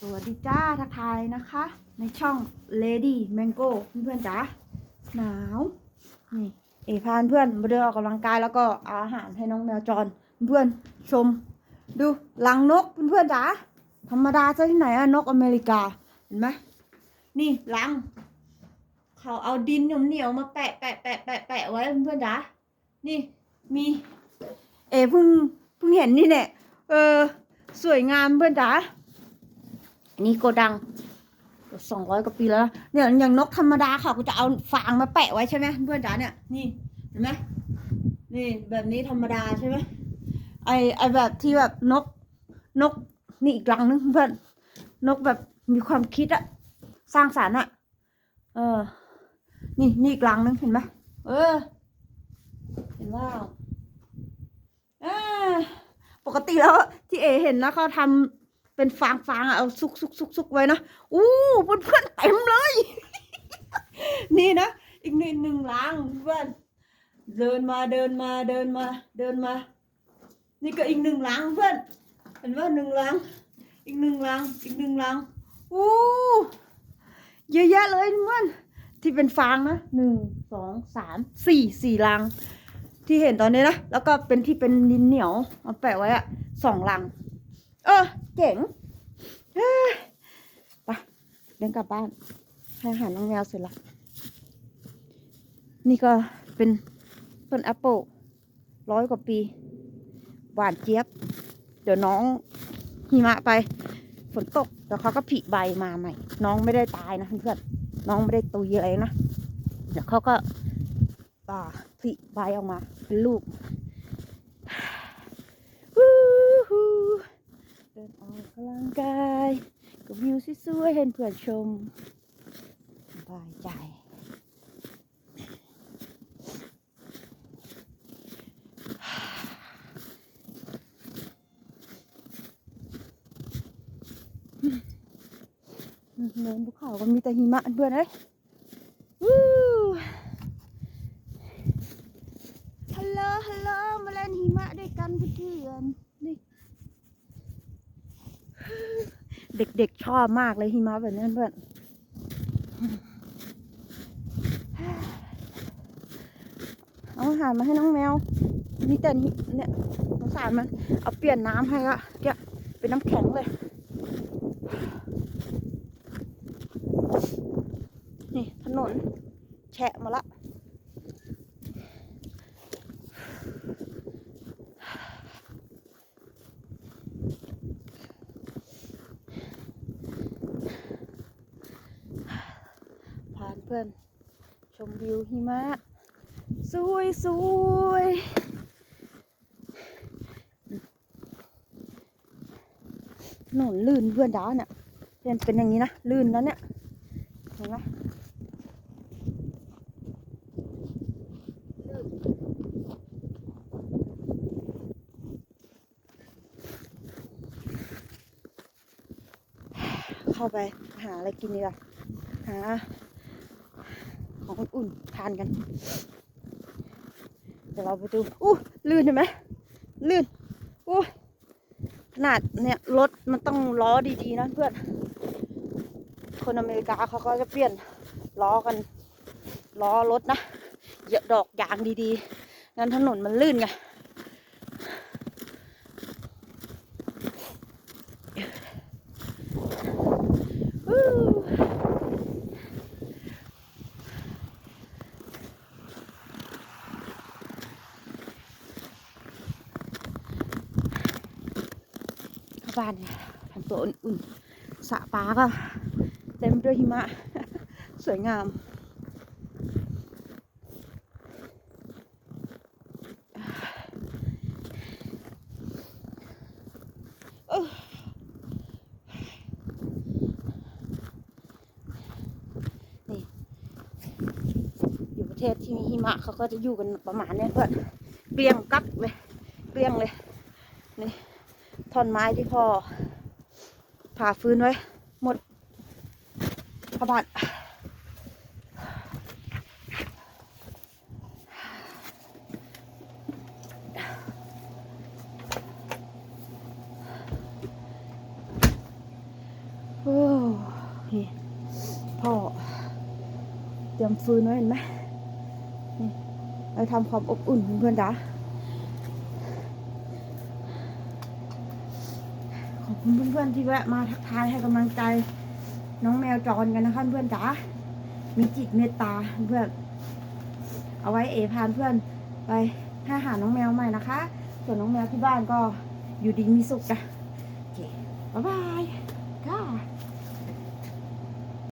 สวัสดีจ้าทักทายนะคะ ในช่อง Lady Mango เพื่อนๆจ๋าหนาวนี่เอพานเพื่อนมาเดินออกกำลังกายแล้วก็เอาอาหารให้น้องแมวจรเพื่อนชม ดูหลังนกเพื่อนๆจ๋าธรรมดาซะที่ไหนอะนกอเมริกาเห็นไหมนี่หลัง เขาเอาดินเหนียวมาแปะแปะแปะแปะแปะไว้เพื่อนๆจ๋านี่มี เอเพิ่งเพิ่งเห็นนี่เนี่ยเออสวยงามเพื่อนจ๋า นนี้โกดังสองร้อยกว่าปีแล้ว เนี่ยอย่างนกธรรมดาเขาก็จะเอาฟางมาแปะไว้ใช่ไหมเพื่อนจ๋าเนี่ยนี่เห็นไหมนี่แบบนี้ธรรมดาใช่ไหมไอไอแบบที่แบบนกนกนี่อีกรังนึงเพื่อนนกแบบมีความคิดอะสร้างสรรค์อะเออ นี่นี่อีกรังนึงเห็นไหมเออ เห็นว่าอ่าปกติแล้วที่เอเห็นนะเขาทำ เป็นฟางฟางเอาซุกซุกซุกซุกไว้นะอู้เพื่อนเพื่อนเต็มเลย นี่นะ อีกหนึ่งหนึ่งล้างเพื่อนเดินมาเดินมาเดินมาเดินมา นี่ก็อีกหนึ่งล้างเพื่อน เห็นว่าหนึ่งล้าง อีกหนึ่งล้าง อีกหนึ่งล้างอู้เยอะแยะเลยเพื่อนที่เป็นฟางนะหนึ่งสองสามสี่สี่ลัง ที่เห็นตอนนี้นะ แล้วก็เป็นที่เป็นดินเหนียวมาแปะไว้อะสองลัง เออ เจ๋งเอ้ยไปเดินกลับบ้านให้อาหารน้องแมวเสร็จละนี่ก็เป็นต้นแอปเปิลร้อยกว่าปี หวานเจี๊ยบ เดี๋ยวน้องหิมะไป ฝนตกเดี๋ยวเขาก็ผลิใบมาใหม่ น้องไม่ได้ตายนะเพื่อนน้องไม่ได้ตุยอะไรนะ เดี๋ยวเขาก็อ่าผลิใบออกมาเป็นลูก วู้ฮู้ เดินออกกำลังกายกับวิว สวยๆเห็นเพื่อนชมสบายใจ เนินภูเขาก็มีแต่หิมะเพื่อนเอ้ยวู้ฮัลโหลฮัลโหลมาเล่นหิมะด้วยกันเพื่อนๆนี่ เด็กๆชอบมากเลยหิมะแบบนี้เพื่อนเอาอาหารมาให้น้องแมว มีแต่เนี่ยสงสารมัน เอาเปลี่ยนน้ำให้ละเนี่ยเป็นน้ำแข็งเลย นี่ถนนแฉะมาละ พื่อนชมวิวหิมะ สวยสวยถนนลื่นเพื่อนดาเนี่ยเป็นเป็นอย่างนี้นะ ลื่นนะเนี่ย เห็นไหมเข้าไปหาอะไรกินดีกว่าหา ของอุ่นๆทานกัน เดี๋ยวเราไปดูอู้ลื่นเห็นไหมลื่นอู้ขนาดเนี่ยรถมันต้องล้อดีๆนะเพื่อน คนอเมริกาเขาก็จะเปลี่ยนล้อกันล้อรถนะเหยอะดอกยางดีๆ งั้นถนนมันลื่นไง บ้านเนี่ยทำตัวอุ่นๆสระปลาก็เต็มด้วยหิมะ สวยงามนี่อยู่ประเทศที่มีหิมะเขาก็จะอยู่กันประมาณนี้เพื่อนเกลียงกักเลยเกลียงเลยนี่ ท่อนไม้ที่พ่อผ่าฟื้นไว้ หมดพระบาทนี่พ่อ เตรียมฟืนไว้เห็นไหมนี่ไปทำความอบอุ่นเพื่อนๆจ๋า ขอบคุณเพื่อนๆที่แวะมาทักทายให้กำลังใจ น้องแมวจรกันนะคะเพื่อนจ๋า มีจิตเมตตาเพื่อน เอาไว้เอพานเพื่อนไปให้าหาน้องแมวใหม่นะคะ ส่วนน้องแมวที่บ้านก็อยู่ดีมีสุขจ้ะโอเค บ๊ายบายค่ะ